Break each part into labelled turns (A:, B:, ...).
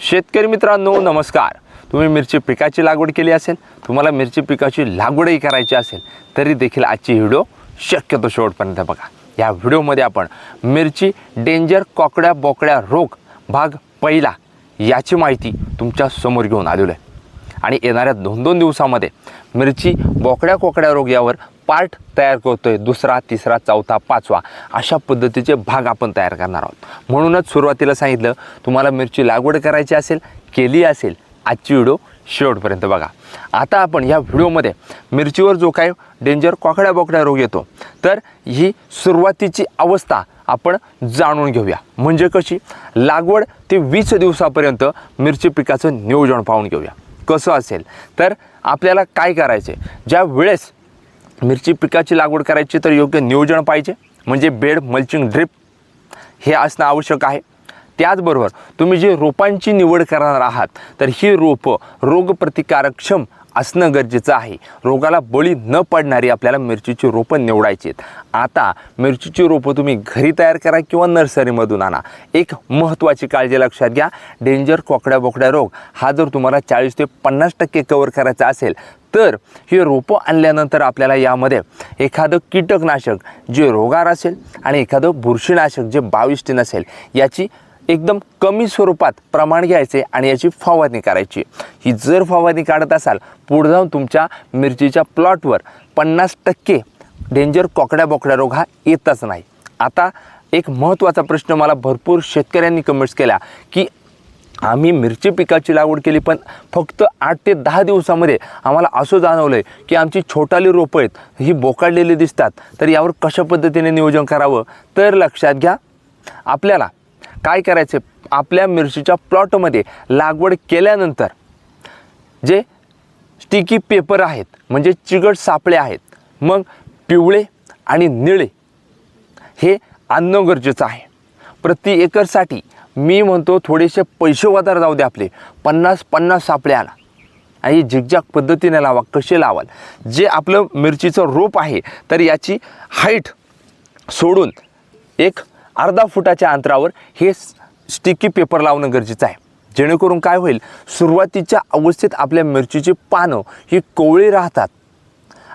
A: शेतकरी मित्रांनो नमस्कार. तुम्ही मिरची पिकाची लागवड केली असेल तुम्हाला मिरची पिकाची लागवडही करायची असेल तरी देखील आजची व्हिडिओ शक्यतो शेवटपर्यंत बघा. या व्हिडिओमध्ये आपण मिरची डेंजर कोकड्या बोकड्या रोग भाग पहिला याची माहिती तुमच्यासमोर घेऊन आलेलो आहे. आणि येणाऱ्या दोन दोन दिवसामध्ये मिरची बोकड्या कोकड्या रोग यावर पार्ट तयार करतोय दुसरा तिसरा चौथा पाचवा. अशा पद्धतीचे भाग आपण तयार करणार आहोत. म्हणूनच सुरुवातीला सांगितलं तुम्हाला मिरची लागवड करायची असेल केली असेल आजची व्हिडिओ शेवटपर्यंत बघा. आता आपण या व्हिडिओमध्ये मिरचीवर जो काय डेंजर कोकड्या बोकड्या रोग येतो तर ही सुरुवातीची अवस्था आपण जाणून घेऊया. म्हणजे कशी? लागवड ते वीस दिवसापर्यंत मिरची पिकाचं नियोजन पाहून घेऊया. कसं असेल? तर आपल्याला काय करायचे ज्या वेळेस मिरची पिकाची लागवड करायची तर योग्य नियोजन पाहिजे. म्हणजे बेड मल्चिंग ड्रिप हे असणं आवश्यक आहे. त्याचबरोबर तुम्ही जे रोपांची निवड करणार आहात तर ही रोपं रोगप्रतिकारक्षम असणं गरजेचं आहे. रोगाला बळी न पडणारी आपल्याला मिरचीची रोपं निवडायची आहेत. आता मिरचीची रोपं तुम्ही घरी तयार करा किंवा नर्सरीमधून आणा. एक महत्त्वाची काळजी लक्षात घ्या. डेंजर कोकड्या बोकड्या रोग हा जर तुम्हाला चाळीस ते पन्नास टक्के कवर करायचा असेल तर हे रोपं आणल्यानंतर आपल्याला यामध्ये एखादं कीटकनाशक जे रोगार असेल आणि एखादं बुरशीनाशक जे बाविष्टीन असेल याची एकदम कमी स्वरूपात प्रमाण घ्यायचे आणि याची फवारणी करायची. ही जर फवारणी काढत असाल पुढे जाऊन तुमच्या मिरचीच्या प्लॉटवर पन्नास टक्के डेंजर कोकड्या बोकड्या रोग हा येतच नाही. आता एक महत्त्वाचा प्रश्न मला भरपूर शेतकऱ्यांनी कमेंट्स केला की आम्ही मिरची पिकाची लागवड केली पण फक्त आठ ते दहा दिवसामध्ये आम्हाला असं जाणवलं आहे की आमची छोटाली रोपं आहेत ही बोकाडलेली दिसतात तर यावर कशा पद्धतीने नियोजन करावं? तर लक्षात घ्या आपल्याला काय करायचं? आपल्या मिरचीच्या प्लॉटमध्ये लागवड केल्यानंतर जे स्टिकी पेपर आहेत म्हणजे चिकट सापळे आहेत मग पिवळे आणि निळे हे आणणं गरजेचं आहे. प्रति एकरसाठी मी म्हणतो थोडेसे पैसे वधार जाऊ दे आपले. पन्नास पन्नास सापळे आणा. आणि झिकझॅक पद्धतीने लावा कसे लावाल? जे आपलं मिरचीचं रोप आहे तर याची हाईट सोडून एक अर्धा फुटाच्या अंतरावर हे स्टिकी पेपर लावणं गरजेचं आहे. जेणेकरून काय होईल? सुरुवातीच्या अवस्थेत आपल्या मिरचीची पानं ही कोवळी राहतात.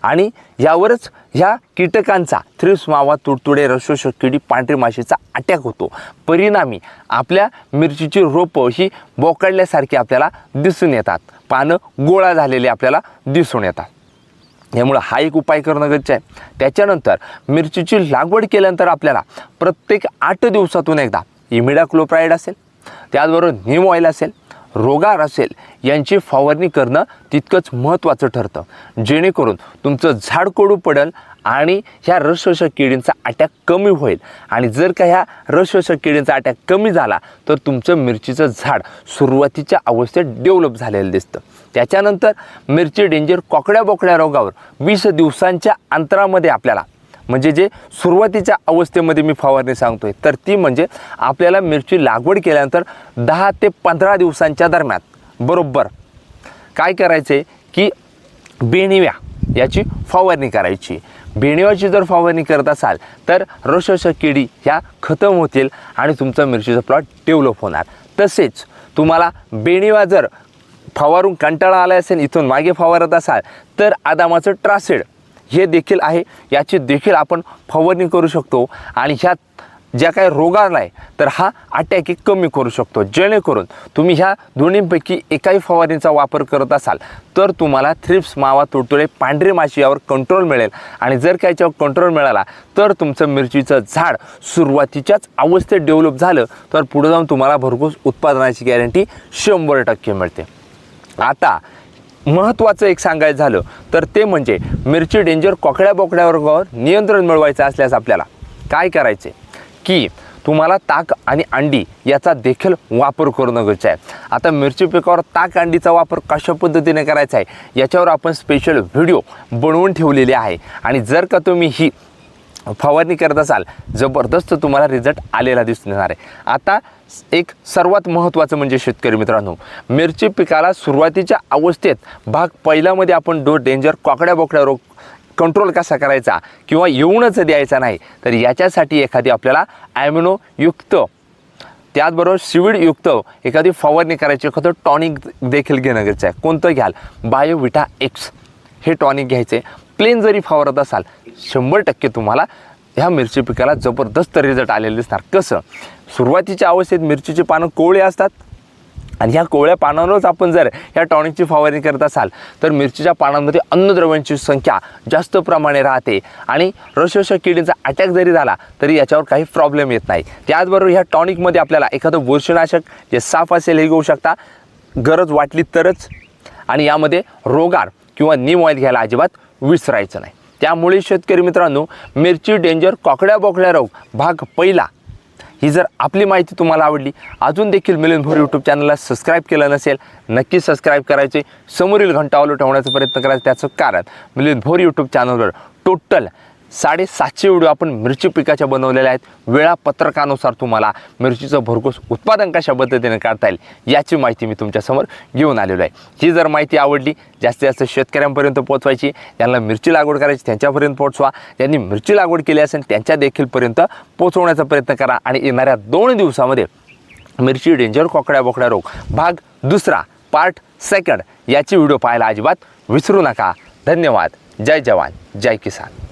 A: आणि यावरच ह्या कीटकांचा थ्रिप्स मावा तुडतुडे रसोशक किडी पांढरी माशीचा अटॅक होतो. परिणामी आपल्या मिरचीची रोपं ही बोकडल्यासारखी आपल्याला दिसून येतात. पानं गोळा झालेली आपल्याला दिसून येतात. यामुळं हा एक उपाय करणं गरजेचं आहे. त्याच्यानंतर मिरचीची लागवड केल्यानंतर आपल्याला प्रत्येक आठ दिवसातून एकदा इमिडा क्लोप्राईड असेल त्याचबरोबर नीम ऑइल असेल रोगार असेल यांची फवारणी करणं तितकंच महत्त्वाचं ठरतं. जेणेकरून तुमचं झाड कोडू पडेल आणि ह्या रसशोषक किडींचा अटॅक कमी होईल. आणि जर का ह्या रसशोषक किडींचा अटॅक कमी झाला तर तुमचं मिरचीचं झाड सुरुवातीच्या अवस्थेत डेव्हलप झालेलं दिसतं. त्याच्यानंतर मिरची डेंजर कोकड्या बोकड्या रोगावर वीस दिवसांच्या अंतरामध्ये आपल्याला म्हणजे जे सुरुवातीच्या अवस्थेमध्ये मी फवारणी सांगतोय तर ती म्हणजे आपल्याला मिरची लागवड केल्यानंतर दहा ते पंधरा दिवसांच्या दरम्यान बरोबर. काय करायचे की बेणिव्या याची फवारणी करायची. बेणिवाची जर फवारणी करत असाल तर रसशक किडी ह्या खतम होतील आणि तुमचा मिरचीचं प्लॉट डेव्हलप होणार. तसेच तुम्हाला बेणिवा जर फवारून कंटाळा आला असेल इथून मागे फवारत असाल तर आदामाचं ट्रासेड हे देखील आहे. याची देखील आपण फवारणी करू शकतो. आणि ह्यात ज्या काही रोगाला आहे तर हा अटॅक कमी करू शकतो. जेणेकरून तुम्ही ह्या दोन्हींपैकी एकाही फवारणीचा वापर करत असाल तर तुम्हाला थ्रिप्स मावा तुडतुडे पांढरी माशी यावर कंट्रोल मिळेल. आणि जर का याच्यावर कंट्रोल मिळाला तर तुमचं मिरचीचं झाड सुरुवातीच्याच अवस्थेत डेव्हलप झालं तर पुढे जाऊन तुम्हाला भरघोस उत्पादनाची गॅरंटी शंभर टक्के मिळते. आता महत्त्वाचं एक सांगायचं झालं तर ते म्हणजे मिरची डेंजर कोकड्या बोकड्यावर नियंत्रण मिळवायचं असल्यास आपल्याला काय करायचे? की तुम्हाला ताक आणि अंडी याचा देखील वापर करणं गरजेचं आहे. आता मिरची पिकावर ताक अंडीचा वापर कशा पद्धतीने करायचा आहे? याच्यावर आपण स्पेशल व्हिडिओ बनवून ठेवलेले आहे. आणि जर का तुम्ही ही फवारणी करत असाल जबरदस्त तुम्हाला रिझल्ट आलेला दिसून येणार आहे. आता एक सर्वात महत्त्वाचं म्हणजे शेतकरी मित्रांनो मिरची पिकाला सुरुवातीच्या अवस्थेत भाग पहिल्यामध्ये आपण डो डेंजर कोकड्या बोकड्या रोग कंट्रोल कसा करायचा किंवा येऊनच द्यायचा नाही तर याच्यासाठी एखादी आपल्याला ॲमिनोयुक्त त्याचबरोबर सिविडयुक्त एखादी फवारणी करायची एखादं टॉनिक देखील घेणं गरजेचं आहे. कोणतं घ्याल? बायोविटा एक्स हे टॉनिक घ्यायचे. प्लेन जरी फवारत असाल शंभर टक्के तुम्हाला ह्या मिरची पिकाला जबरदस्त रिझल्ट आलेले दिसणार. कसं? सुरुवातीच्या अवस्थेत मिरचीची पानं कोवळी असतात आणि ह्या कोवळ्या पानांवरच आपण जर ह्या टॉनिकची फवारणी करत असाल तर मिरचीच्या पानांमध्ये अन्नद्रव्यांची संख्या जास्त प्रमाणे राहते आणि रसशोषक किडींचा अटॅक जरी झाला तरी याच्यावर काही प्रॉब्लेम येत नाही. त्याचबरोबर ह्या टॉनिकमध्ये आपल्याला एखादं बुरशीनाशक जे साफ असेल हे घेऊ शकता. गरज वाटली तरच. आणि यामध्ये रोगार किंवा नीम ऑइल घ्यायला अजिबात विसरायचं नाही. त्यामुळे शेतकरी मित्रांनो मिरची डेंजर कोकड्या बोकड्या रोग भाग पहिला. ही जर आपली माहिती तुम्हाला आवडली अजून देखील मिलिंदभोर यूट्यूब चॅनलला सबस्क्राईब केलं नसेल नक्की सबस्क्राईब करायचे. समोरील घंटा ऑलो ठेवण्याचा प्रयत्न करायचा त्याचं कारण मिलिंदभोर यूट्यूब चॅनलवर टोटल साडेसातशे व्हिडिओ आपण मिरची पिकाच्या बनवलेल्या आहेत. वेळापत्रकानुसार तुम्हाला मिरचीचं भरघोस उत्पादन कशा पद्धतीने काढता येईल याची माहिती मी तुमच्यासमोर घेऊन आलेलो आहे. ही जर माहिती आवडली जास्तीत जास्त शेतकऱ्यांपर्यंत पोहोचवायची त्यांना मिरची लागवड करायची त्यांच्यापर्यंत पोहोचवा. ज्यांनी मिरची लागवड केली असेल त्यांच्या देखीलपर्यंत पोहोचवण्याचा प्रयत्न करा आणि येणाऱ्या दोन दिवसामध्ये मिरची डेंजर कोकड्या बोकड्या रोग भाग दुसरा पार्ट सेकंड याची व्हिडिओ पाहायला अजिबात विसरू नका. धन्यवाद. जय जवान. जय किसान.